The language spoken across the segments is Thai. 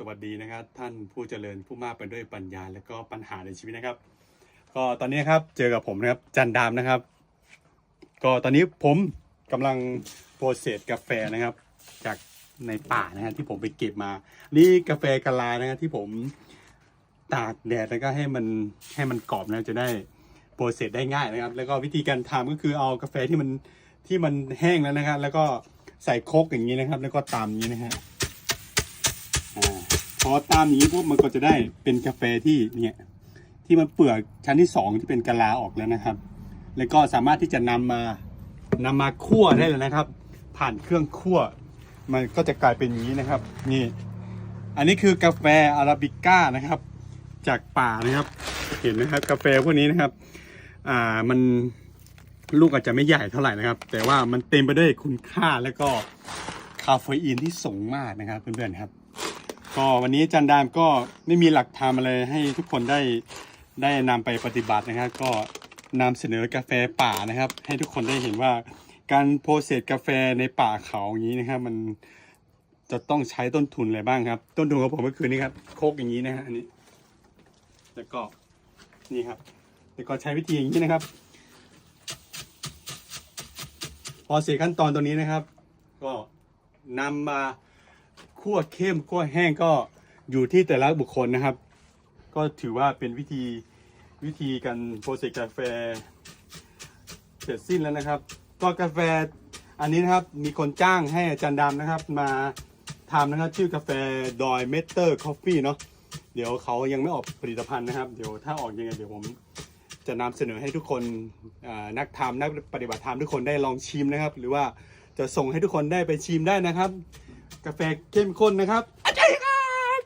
สวัสดีนะครับ ท่านผู้เจริญผู้มากไปด้วยปัญญา และก็ปัญหาในชีวิตนะครับ ก็ตอนนี้ครับเจอกับผมนะครับจันดามนะครับ ก็ตอนนี้ผมกำลังโปรเซสกาแฟนะครับ จากในป่านะฮะที่ผมไปเก็บมา นี่กาแฟกะลานะครับที่ผมตากแดดแล้วก็ให้มันให้มันกรอบนะจะได้โปรเซสได้ง่ายนะครับ แล้วก็วิธีการทำก็คือเอากาแฟที่มันที่มันแห้งแล้วนะครับแล้วก็ใส่โคกอย่างนี้นะครับ แล้วก็ตามอย่างนี้นะฮะอา อตามนี้ปุ๊บมันก็จะได้เป็นกาแฟที่เนี่ยที่มันเปลือกชั้นที่สองที่เป็นกะลาออกแล้วนะครับ แล้วก็สามารถที่จะนำมานำมาคั่วได้เลยนะครับ ผ่านเครื่องคั่ว มันก็จะกลายเป็นอย่างนี้นะครับ นี่ อันนี้คือกาแฟอาราบิก้านะครับ จากป่านะครับ เห็นไหมครับ กาแฟพวกนี้นะครับ อ่ามันลูกอาจจะไม่ใหญ่เท่าไหร่นะครับ แต่ว่ามันเต็มไปด้วยคุณค่าและก็คาเฟอีนที่สูงมากนะครับเพื่อนๆครับ ก็วันนี้อาจันดามก็ไม่มีหลักธรรมอะไรให้ทุกคนได้ได้นำไปปฏิบัตินะครับ ก็นำเสนอกาแฟป่านะครับ ให้ทุกคนได้เห็นว่าการโปรเซสกาแฟในป่าเขาอย่างนี้นะครับ มันจะต้องใช้ต้นทุนอะไรบ้างครับ ต้นทุนของผมก็คือนี่ครับโคกอย่างนี้นะฮะอันนี้ แล้วก็นี่ครับ แล้วก็ใช้วิธีอย่างนี้นะครับ พอเสร็จขั้นตอนตัวนี้นะครับ ก็นำมา คั่วเข้มคั่วแห้งก็อยู่ที่แต่ละบุคคลนะครับ ก็ถือว่าเป็นวิธีวิธีการโปรเซสกาแฟเสร็จสิ้นแล้วนะครับ ก็กาแฟอันนี้นะครับมีคนจ้างให้อาจารย์ดำนะครับ มาทำนะครับชื่อกาแฟดอยเมเตอร์คอฟฟี่เนาะเดี๋ยวเขายังไม่ออกผลิตภัณฑ์นะครับ เดี๋ยวถ้าออกยังไงเดี๋ยวผมจะนำเสนอให้ทุกคนนักทำนักปฏิบัติธรรมทุกคนได้ลองชิมนะครับ หรือว่าจะส่งให้ทุกคนได้ไปชิมได้นะครับ กาแฟเข้มข้นนะครับอาจารย์ครับ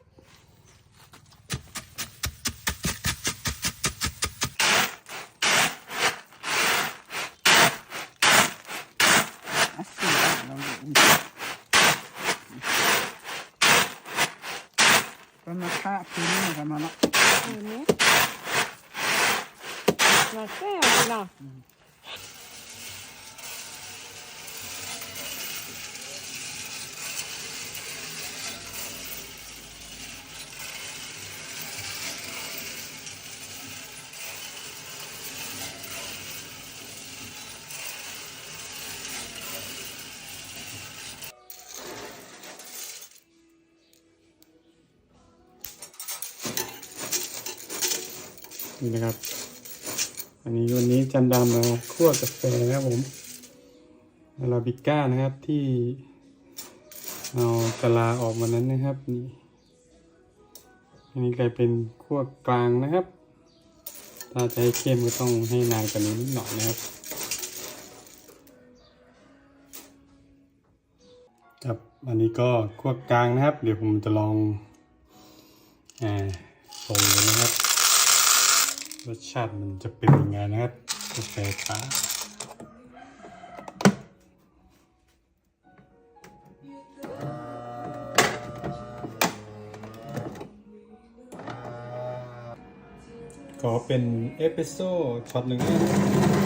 Así, no, no. Con nó khác thì nó là nó เห็นไหมหลอดแก้วเลยเนี่นะครับ อันนี้วันนี้จันดำมาคั่วกาแฟนะครับผมอาราบิก้านะครับที่เอากะลาออกมานั้นนะครับนี่อันนี้กลายเป็นคั่วกลางนะครับ ถ้าจะให้เข้มก็ต้องให้นานกว่านี้นิดหน่อยนะครับครับอันนี้ก็คั่วกลางนะครับ เดี๋ยวผมจะลองอ่าส่งเลยนะครับ รสชาติมันจะเป็นยังไงนะครับกาแฟป่าขอเป็นเอสเปรสโซ่ช็อตหนึ่งนะ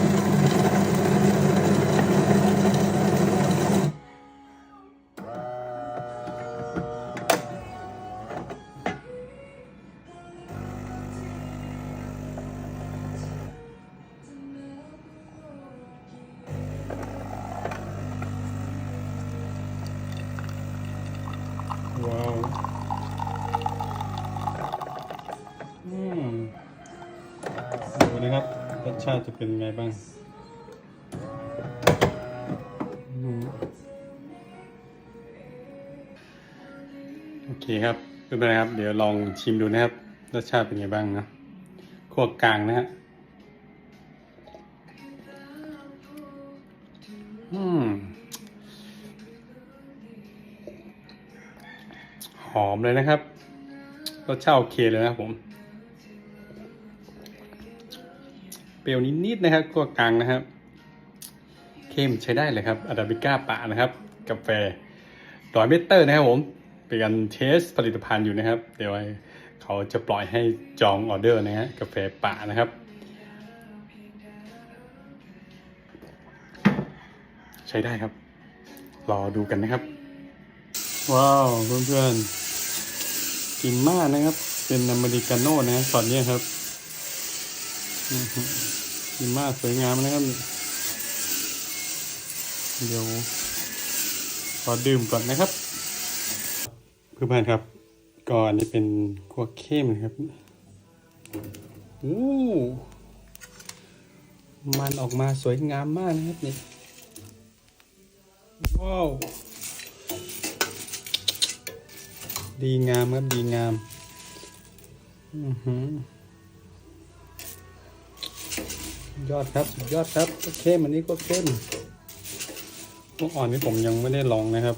ว้าวอืมดูนะครับรสชาติจะเป็นยังไงบ้างอืมโอเคครับไม่เป็นไรครับ เดี๋ยวลองชิมดูนะครับ รสชาติเป็นไงบ้างนะขั้วกลางนะฮะอืม หอมเลยนะครับรสชาติโอเคเลยนะครับผม เปรี้ยวนิดๆนะครับก็กลางนะครับ เข้มใช้ได้เลยครับอาราบิก้าป่านะครับ กาแฟร้อยเมเตอร์นะครับผม เป็นการเทสผลิตภัณฑ์อยู่นะครับ เดี๋ยวเขาจะปล่อยให้จองออเดอร์นะฮะกาแฟป่านะครับ ใช้ได้ครับ รอดูกันนะครับ ว้าวเพื่อนๆ กินมากนะครับ เป็นอเมริกาโน่นะตอนนี้ครับกินมากสวยงามนะครับ เดี๋ยวขอดื่มก่อนนะครับเพื่อนๆครับ ก่อนนี่เป็นกัวเข้มนะครับโอ้มันออกมาสวยงามมากนะครับนี่ว้าว ดีงามครับดีงาม อือหือยอดครับสุดยอดครับก็เข้มอันนี้ก็เข้มพวกอ่อนนี่ผมยังไม่ได้ลองนะครับ